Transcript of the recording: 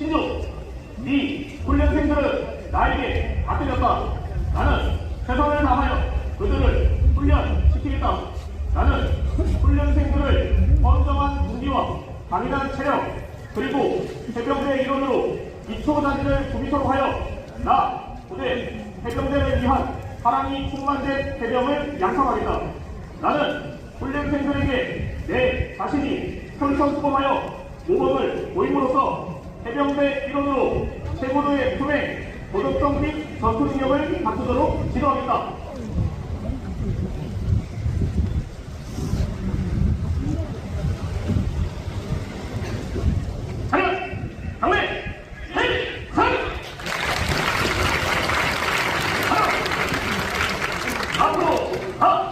신조, 네 훈련생들을 나에게 다 들렸다. 나는 세상을 다하여 그들을 훈련시키겠다. 나는 훈련생들을 건정한 무기와 강인한 체력 그리고 해병대의 이론으로 기초 단위를 구비토록 하여 나 부대 해병대를 위한 사랑이 충만된 해병을 양성하겠다. 나는 훈련생들에게 내 자신이 선선수범하여 모범을 보임으로써 해병대 일원으로 최고도의 품행, 도덕성 및 전투 능력을 갖추도록! 하나! 앞으로! 가!